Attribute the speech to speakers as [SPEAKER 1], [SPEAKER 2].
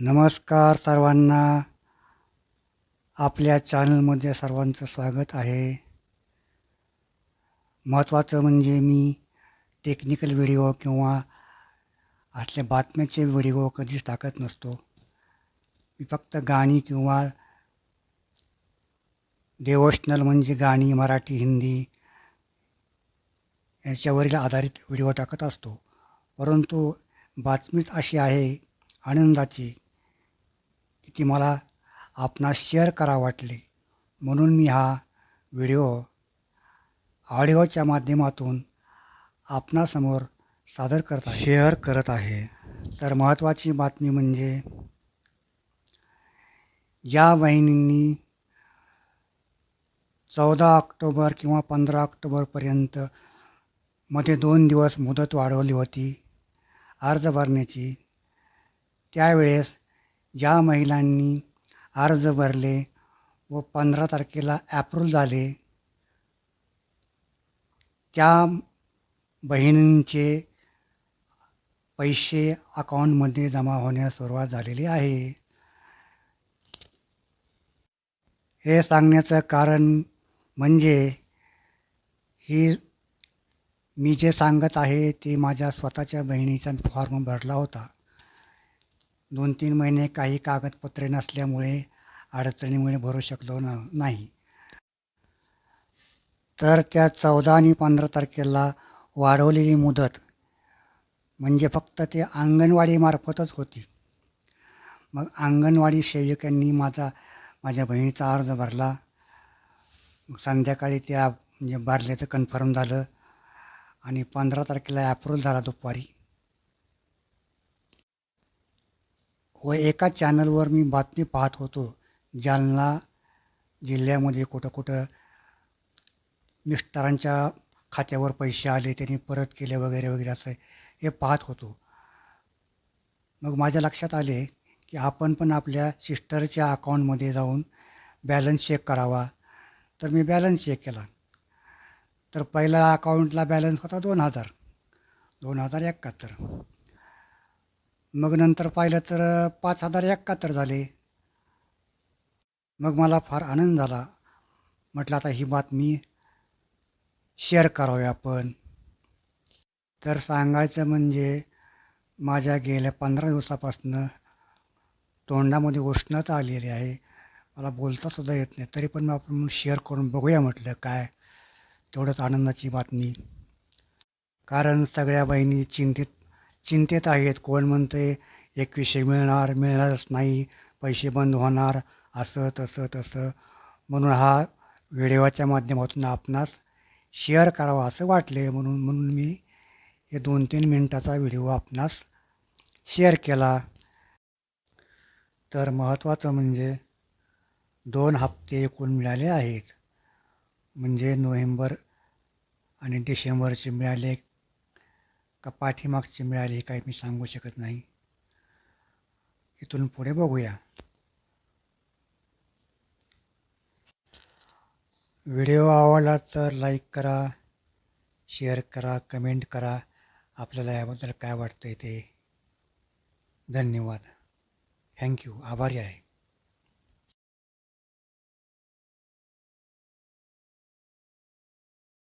[SPEAKER 1] नमस्कार सर्वांना. आपल्या चॅनलमध्ये सर्वांचं स्वागत आहे. महत्त्वाचं म्हणजे मी टेक्निकल व्हिडिओ किंवा असले बातम्याचे व्हिडिओ कधीच टाकत नसतो. मी फक्त गाणी किंवा डेवोशनल म्हणजे गाणी मराठी हिंदी याच्यावरील आधारित व्हिडिओ टाकत असतो. परंतु बातमीच अशी आहे आनंदाची ती मला आपणास शेअर करा वाटली. म्हणून मी हा व्हिडिओ ऑडिओच्या माध्यमातून आपणासमोर सादर करत आहे. शेअर करत आहे. तर महत्त्वाची बातमी म्हणजे ज्या बहिणींनी चौदा ऑक्टोबर किंवा पंधरा ऑक्टोबरपर्यंत मध्ये दोन दिवस मुदत वाढवली होती. अर्ज भरण्याची. त्यावेळेस ज्या महिलांनी अर्ज भरले व पंधरा तारखेला ॲप्रूव्ह झाले. त्या बहिणींचे पैसे अकाउंटमध्ये जमा होण्यास सुरुवात झालेली आहे. हे सांगण्याचं कारण म्हणजे ही मी जे सांगत आहे ते माझ्या स्वतःच्या बहिणीचा फॉर्म भरला होता. दोन तीन महिने काही कागदपत्रे नसल्यामुळे अडचणीमुळे भरू शकलो न नाही. तर त्या चौदा आणि पंधरा तारखेला वाढवलेली मुदत म्हणजे फक्त ते अंगणवाडीमार्फतच होती. मग अंगणवाडी सेविकांनी माझा माझ्या बहिणीचा अर्ज भरला. संध्याकाळी त्या म्हणजे भरल्याचं कन्फर्म झालं. आणि पंधरा तारखेला अप्रूव्ह झाला दुपारी. व एका चॅनलवर मी बातमी पाहत होतो. जालना जिल्ह्यामध्ये कुठं कुठं मिस्टरांच्या खात्यावर पैसे आले त्यांनी परत केले वगैरे वगैरे असं हे पाहत होतो. मग माझ्या लक्षात आले की आपण पण आपल्या सिस्टरच्या अकाउंटमध्ये जाऊन बॅलन्स चेक करावा. तर मी बॅलन्स चेक केला. तर पहिला अकाउंटला बॅलन्स होता दोन हजार. दोन हजार एकाहत्तर. मग नंतर पाहिलं तर पाच हजार एकाहत्तर झाले. मग मला फार आनंद झाला. म्हटलं आता ही बातमी शेअर करावी आपण. तर सांगायचं म्हणजे माझ्या गेल्या पंधरा दिवसापासून तोंडामध्ये उष्णता आलेली आहे. मला बोलतासुद्धा येत नाही. तरी पण आपण शेअर करून बघूया म्हटलं काय. तेवढंच आनंदाची बातमी. कारण सगळ्या बहिणी चिंतित चिंतेत आहेत. कोण म्हणते एकवीसशे मिळणार मिळणारच नाही. पैसे बंद होणार असं तसं तसं. म्हणून हा व्हिडिओच्या माध्यमातून आपणास शेअर करावा असं वाटले म्हणून म्हणून मी हे दोन तीन मिनटाचा व्हिडिओ आपणास शेअर केला. तर महत्त्वाचं म्हणजे दोन हप्ते एकूण मिळाले आहेत. म्हणजे नोव्हेंबर आणि डिसेंबरचे मिळाले का पाठीमागचे मिळाले हे काही मी सांगू शकत नाही. इथून पुढे बघूया. व्हिडिओ आवडला तर लाईक करा शेअर करा कमेंट करा. आपल्याला याबद्दल काय वाटतं आहे ते? धन्यवाद. थँक्यू आभारी आहे.